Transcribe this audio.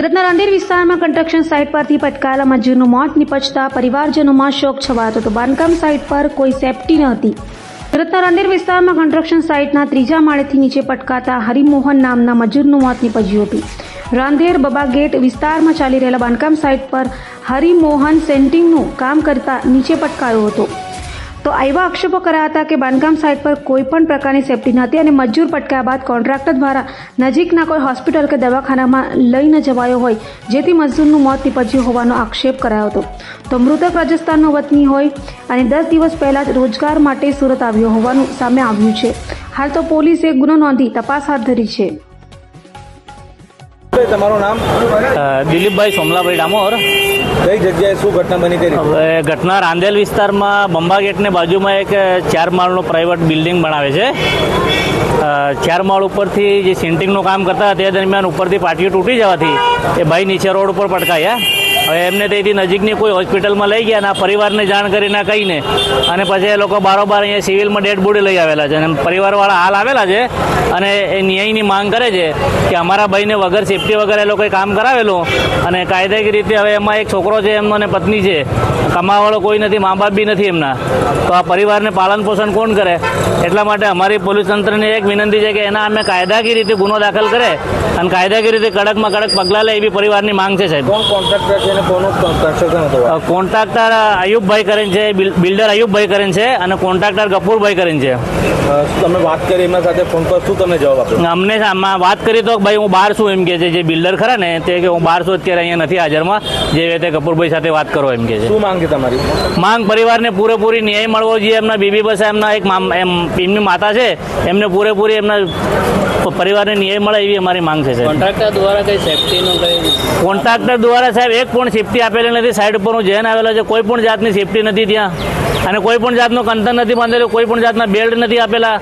સુરતના રાંદેર વિસ્તારમાં construction site પરથી પટકાયેલા મજૂરનું મોત નિપજતા પરિવારજનોમાં શોક છવાયો હતો. બાંધકામ સાઇટ પર કોઈ સેફટી ન હતી. સુરતના રાંદેર વિસ્તારમાં કન્સ્ટ્રક્શન સાઇટના ત્રીજા માળેથી નીચે પટકાતા હરિમોહન નામના મજૂરનું મોત નિપજ્યું હતું. રાંદેર બબા ગેટ વિસ્તારમાં ચાલી રહેલા બાંધકામ સાઇટ પર હરિમોહન સેન્ટિંગનું કામ કરતા નીચે પટકાયો હતો. તો એવા આક્ષેપો કર્યા હતા કે બાંધકામ સાઇટ પર કોઈ પણ પ્રકારની સેફટી નહોતી અને મજૂર પટકાયા બાદ કોન્ટ્રાક્ટર દ્વારા નજીકના કોઈ હોસ્પિટલ કે દવાખાનામાં લઈને જવાયો હોય, જેથી મજૂરનું મોત નીપજ્યું હોવાનો આક્ષેપ કરાયો હતો. તો મૃતક રાજસ્થાનનો વતની હોય અને દસ દિવસ પહેલાં જ રોજગાર માટે સુરત આવ્યો હોવાનું સામે આવ્યું છે. હાલ તો પોલીસે ગુનો નોંધી તપાસ હાથ ધરી છે. તમારું નામ? દિલીપભાઈ સોમલાભાઈ ડામોર. કઈ જગ્યાએ શું ઘટના બની કરી? હવે ઘટના રાંદેલ વિસ્તારમાં બંબા ગેટની બાજુમાં એક ચાર માળનું પ્રાઇવેટ બિલ્ડિંગ બનાવે છે. ચાર માળ ઉપરથી જે સેન્ટિંગનું કામ કરતા તે દરમિયાન ઉપરથી પાટીઓ તૂટી જવાથી એ ભાઈ નીચે રોડ ઉપર પટકાયા. હવે એમને તેથી નજીકની કોઈ હોસ્પિટલમાં લઈ ગયા અને પરિવારને જાણ કરીને કહીને અને પછી એ લોકો બારોબાર અહીંયા સિવિલમાં ડેડ બોડી લઈ આવેલા છે અને પરિવારવાળા હાલ આવેલા છે અને એ ન્યાયની માંગ કરે છે કે અમારા ભાઈને વગર સેફટી વગર એ લોકોએ કામ કરાવેલું અને કાયદાકીય રીતે હવે એમાં એક છોકરો છે એમનો અને પત્ની છે. કમાવાવાળો કોઈ નથી મા બાપ બી નથી એમના. તો આ પરિવારને પાલન પોષણ કોણ કરે? એટલા માટે અમારી પોલીસ તંત્રને એક વિનંતી છે કે એના અમે કાયદાકીય રીતે ગુનો દાખલ કરે અને કાયદાકીય રીતે કડકમાં કડક પગલાં લે એવી પરિવારની માંગ છે સાહેબ. કોણ કોન્ટ્રાક્ટર છે અને કોનું કન્સ્ટ્રક્શન હતું કોન્ટ્રાક્ટર અયુબભાઈ કરીને છે બિલ- બિલ્ડર અયુબભાઈ કરીને છે અને કોન્ટ્રાક્ટર ગફુરભાઈ કરીને છે. તમે વાત કરી એમના સાથે ફોન પર શું તમે જવાબ આપ્યો? અમને આમાં વાત કરી તો ભાઈ હું બહાર છું એમ કે છે જે બિલ્ડર ખરા ને તે કે હું બહાર છું અત્યારે અહીંયા નથી હાજરમાં જે રીતે કપૂરભાઈ સાથે વાત કરો એમ કે છે. શું માંગ છે તમારી? માંગ પરિવારને પૂરેપૂરી ન્યાય મળવો જોઈએ એમના બીબી બસ એમના એક એમ એમની માતા છે એમને પૂરેપૂરી એમના પરિવારને ન્યાય મળે એવી અમારી માંગ છે કોન્ટ્રાક્ટર દ્વારા કઈ સેફ્ટીનું કઈ કોન્ટ્રાક્ટર દ્વારા સાહેબ એક પણ સેફટી આપેલી નથી. સાઈડ ઉપર હું જેન આવેલો છે. કોઈ પણ જાતની સેફટી નથી ત્યાં. અને કોઈ પણ જાતનો કંતન નથી બાંધેલું. કોઈ પણ જાતના બેલ્ટ નથી આપેલા.